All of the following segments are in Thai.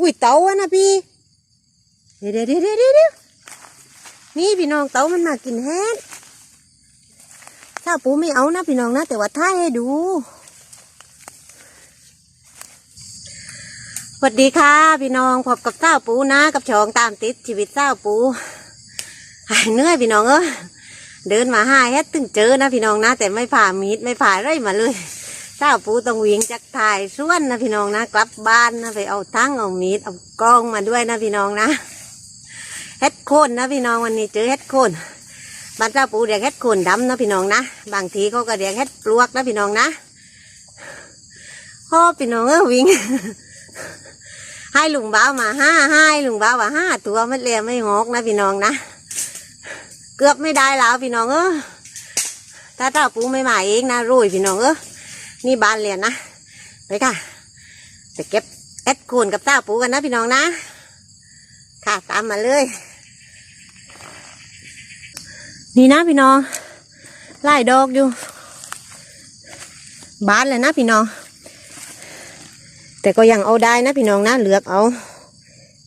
อุ้ยเต่าอะนะพี่ เดี๋ยวเดี๋ยวเดี๋ยวเดี๋ยวนี่พี่น้องเต่ามันมากินแฮดถ้าปูไม่เอานะพี่น้องนะ แต่ว่าท่าให้ดูสวัสดีค่ะ พี่น้องพบกับเจ้าปูนะกับชองตามติดชีวิตเจ้าปูหายเหนื่อยพี่น้องเออเดินมาห้าเฮ็ดตึงเจอนะพี่น้องนะ แต่ไม่ผ่ามีดไม่ผ่าไรมาเลย เจ้าปูต้องวิ่งจากถ่ายส่วนนะพี่น้องนะกลับบ้านนะไปเอาทั้งเอามีดเอากล้องมาด้วยนะพี่น้องนะเฮ็ดโคนนะพี่น้องวันนี้เจอเฮ็ดโคนบ้านเจ้าปูเรียกเฮ็ดโคนดำนะพี่น้องนะบางทีเขาก็เรียกเฮ็ดปลวกนะพี่น้องนะพ่อพี่น้องเออวิ่งให้ลุงบ้ามาห้าให้ลุงบ้าว่าห้าตัวไมันเลียไม่งอกนะพี่น้องนะเกือบไม่ได้แล้วพี่น้องเออถ้าเจ้าปูไม่มาเองนะรุ่ยพี่น้องเออ นี่บ้านเรียนนะ ไปค่ะ ไปเก็บแอดคูนกับเจ้าปูกันนะพี่น้องนะ ค่ะตามมาเลย นี่นะพี่น้องไล่ดอกอยู่บ้านเลยนะพี่น้อง แต่ก็ยังเอาได้นะพี่น้องนะเหลือกเอา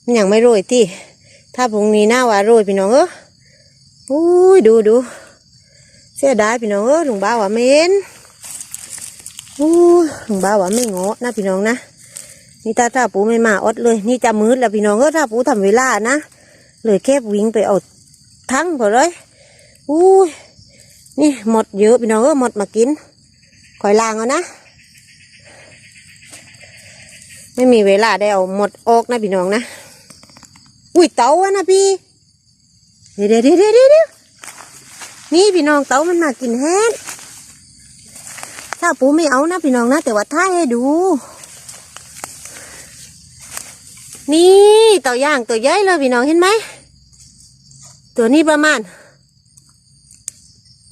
มันยังไม่โรยที่ ถ้าพรุ่งนี้หน้าว่าโรยพี่น้องเอออุ้ยดูดูเสียดายพี่น้องเออลุงบ้าว่าไม่เห็น อุ้ยลุงบ้าว่าไม่งอนะพี่น้องนะนี่ตาถ้าปูไม่มาอดเลย นี่จะมืดแล้วพี่น้องเออถ้าปูทำเวลานะเลยแคบวิ่งไปเอาทั้งพอเลยอุ้ยนี่หมดเยอะพี่น้องเออหมดมากินคอยล้างเอานะ ไม่มีเวลาได้เอาหมดออกนะพี่น้องนะอุ้ยเต่าอะนะพี่เดี๋ยวเดี๋ยวเดี๋ยวเดี๋ยวเดี๋ยวนี่พี่น้องเต่ามันมากินแฮด ถ้าปูไม่เอานะพี่น้องนะ แต่ว่าท่ายให้ดู นี่ต่าย่างตัวใหญ่เลยพี่น้องเห็นไหม ตัวนี้ประมาณ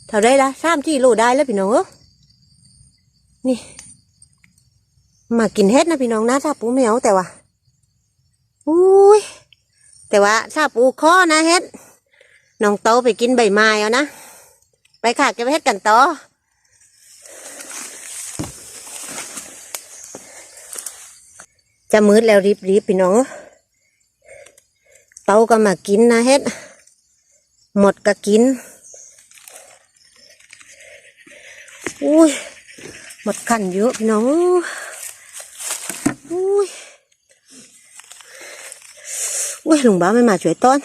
เท่าไรละสามที่โลได้แล้วพี่น้องเออนี่ มากินเฮ็ดนะพี่น้องนะ ถ้าปูไม่เอาแต่ว่าอุ้ยแต่ว่าถ้าปูข้อนะเฮ็ดน้องโตไปกินใบไม้เอานะ ไปค่ะเก็บเฮ็ดกันต่อ จะมืดแล้วรีบๆพี่น้อง เตาก็มากินนะเฮ็ด หมดก็กิน อุ้ย หมดขันเยอะพี่น้อง อุ้ย อุ้ยลุงบ้าไม่มาช่วยต้อน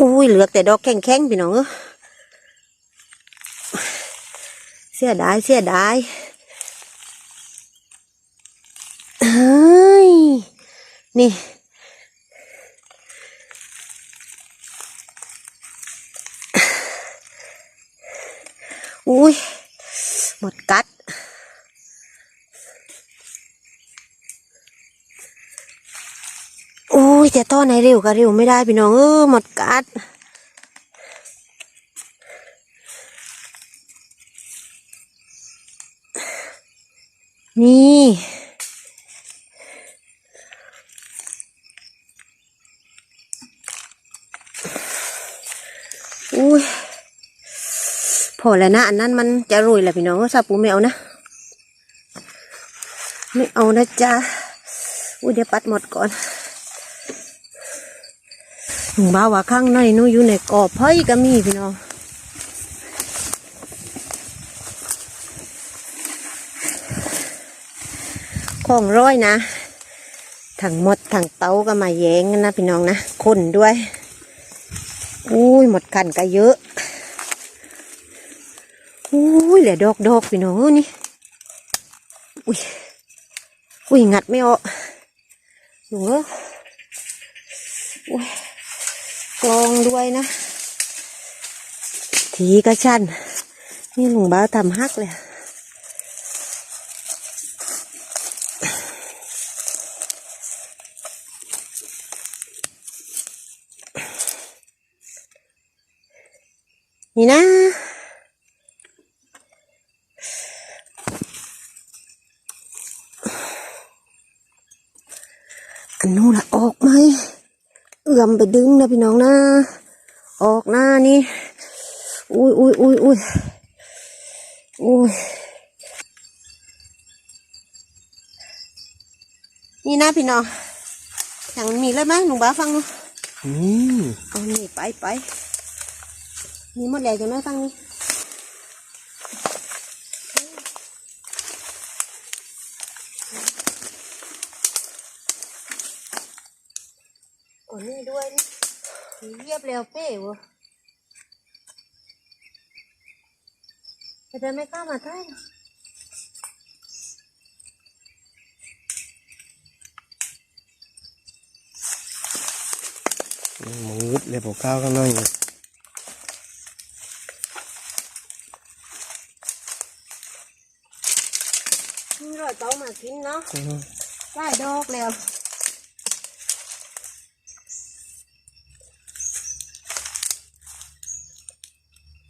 อุ้ยเหลือแต่ดอกแข็งๆพี่น้องเออ เสียดายเสียดายเฮ้ย นี่ อุ้ย หมดกัด อุ้ยจะต้อนไหนเร็วก็เร็วไม่ได้พี่น้อง เออหมดกัด นี่ อุ้ยพอแล้วนะ อันนั้นมันจะรวยแหละพี่น้องซาปูไม่เอานะ ไม่เอานะจ๊ะ อุ้ยเดี๋ยวปัดหมดก่อนหนูบ้าว่าข้างในนู้อยู่ในกอบเฮ้ยก็มีพี่น้อง ของร้อยนะถังหมดถังเต้าก็มาแย้งนนะพี่น้องนะคนด้วย อุ้ยหมดกันก็เยอะ อุ้ยเหลือดอกดอกพี่น้องนี่ อุ้ย อุ้ยงัดไม่ออกหนูอุ้ยกลองด้วยนะ ทีกระชันนี่หลวงบ้าทำฮักเลย นี่นะอันนู้นละออกไหมเอื้อมไปดึงนะพี่น้องนะ ออกหน้านี่อุ้ยอุ้ยอุ้ยอุ้ยอุ้ย นี่นะพี่น้องอย่างมีเลยไหมหนูบ้าฟังหนูนี่เอานี่ไปไปนี่หมดแล้วจะไหมฟังนี่โอ้นี่ด้วยนี่เรียบเร็วเป้วะแต่เดินไม่กล้ามาใกล้ มืดเลยบอกข้าวข้างในอยู่นี่รอยเต้ามากินเนาะอืมได้ดอกแล้ว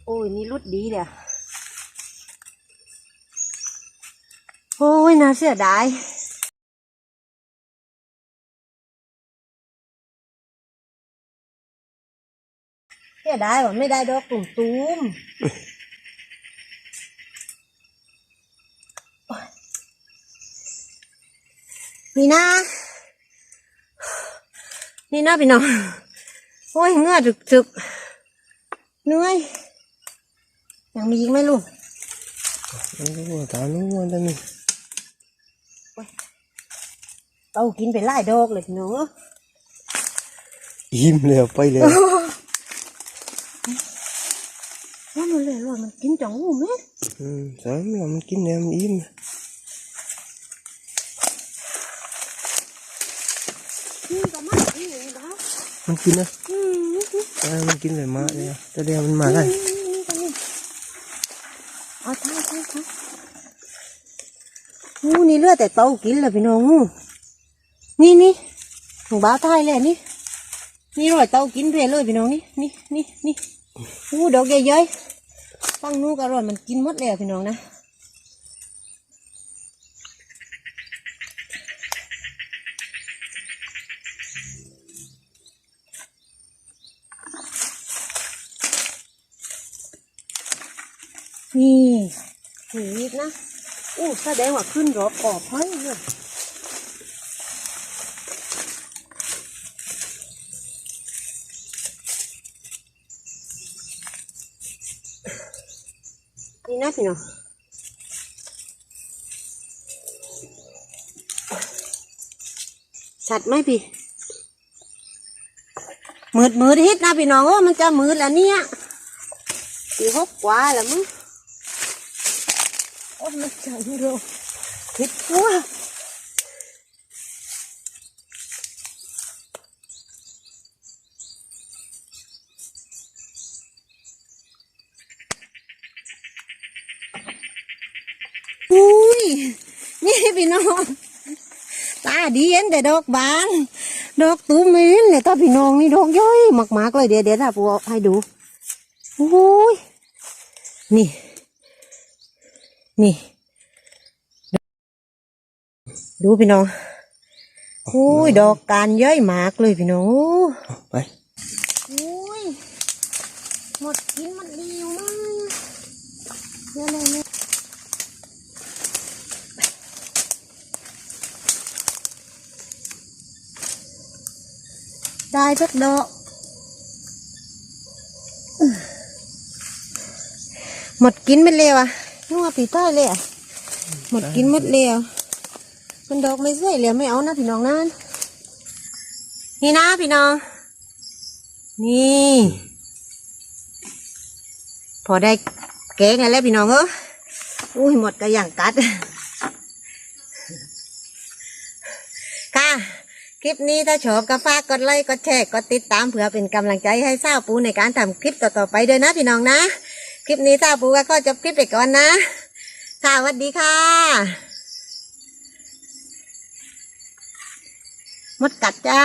โอ้ยนี่รุดดีเลยอะโอ้ยน่าเสียดาย เสียดายว่าไม่ได้ดอกตุ่มตูมๆนี่นะนี่นะพี่น้องโอ้ยเหงื่อถึกๆเหนื่อยยังมีอีกไหมลูกนู้นตานู้นตานี่เต้ากินไปไล่ดอกเลยพี่น้องเอ้ยยิ้มเลยไปเลยว่ามันเลยว่ามันกิน จังหูไหมอืมสามแล้วมันกินแล้วมันอิ่มนี่ก็มาอีกอย่างนี้นะมันกินนะอืมนี่นี่อ่ามันกินเลยมาเลยอะตัวเดียวมันมาได้นี่นี่กันนี่เอาใช่ใช่ใช่งูนี่เลือดแต่เต้ากินเลยพี่น้องงูนี่นี่หนูบ้าตายเลยนี่นี่รอยเต้ากินเรื่อยเลยพี่น้องนี่นี่นี่นี่อู้ดอกใหญ่ๆ ตั้งนู้นก็รอยมันกินหมดเลยอะพี่น้องนะนี่หีบนะอู้แสดงว่าขึ้นรอบออกเฮ้ย นี่ยนี่นะพี่น้องชัดไหมพี่มืดมืดฮิตนะพี่น้องโอ้มันจะมืดแล้วเนี่ยสีหกกว่าแล้วมั้งโอ้มันจังเลยฮิตกว่า นี่พี่น้องตาดีเห็นแต่ดอกบานดอกตูมไม่เห็นเลยตาพี่น้องนี่ดอกย่อยมากๆเลยเดี๋ยวเดี๋ยวถ้าปูเอาให้ดูอุ้ยนี่ นี่ ดูพี่น้องโอ้ยดอกการเย้อยมากเลยพี่น้องโอ้เอาไปโอ้ยหมดกินมันดีอยู่มากเยอะเลยเนี่ย ได้สักดอกหมดกินไม่เลวอะนึกว่าปีใต้เลยอะหมดกินหมดเลวมันดอกไม่สวยเลยไม่เอานะพี่น้องนั่นนี่นะพี่น้อง นี่ พอได้แกงแล้วพี่น้องเอออุ้ยหมดก็อย่างกัด ลิปนี้ถ้าชอบก็ฝากกดไลค์กดแชร์กดติดตามเผื่อเป็นกำลังใจให้สาวปูในการทำคลิปต่อๆไปด้วยนะพี่น้องนะ คลิปนี้สาวปูก็ขอจบคลิปไปก่อนนะค่ะสวัสดีค่ะมดกัดจ้า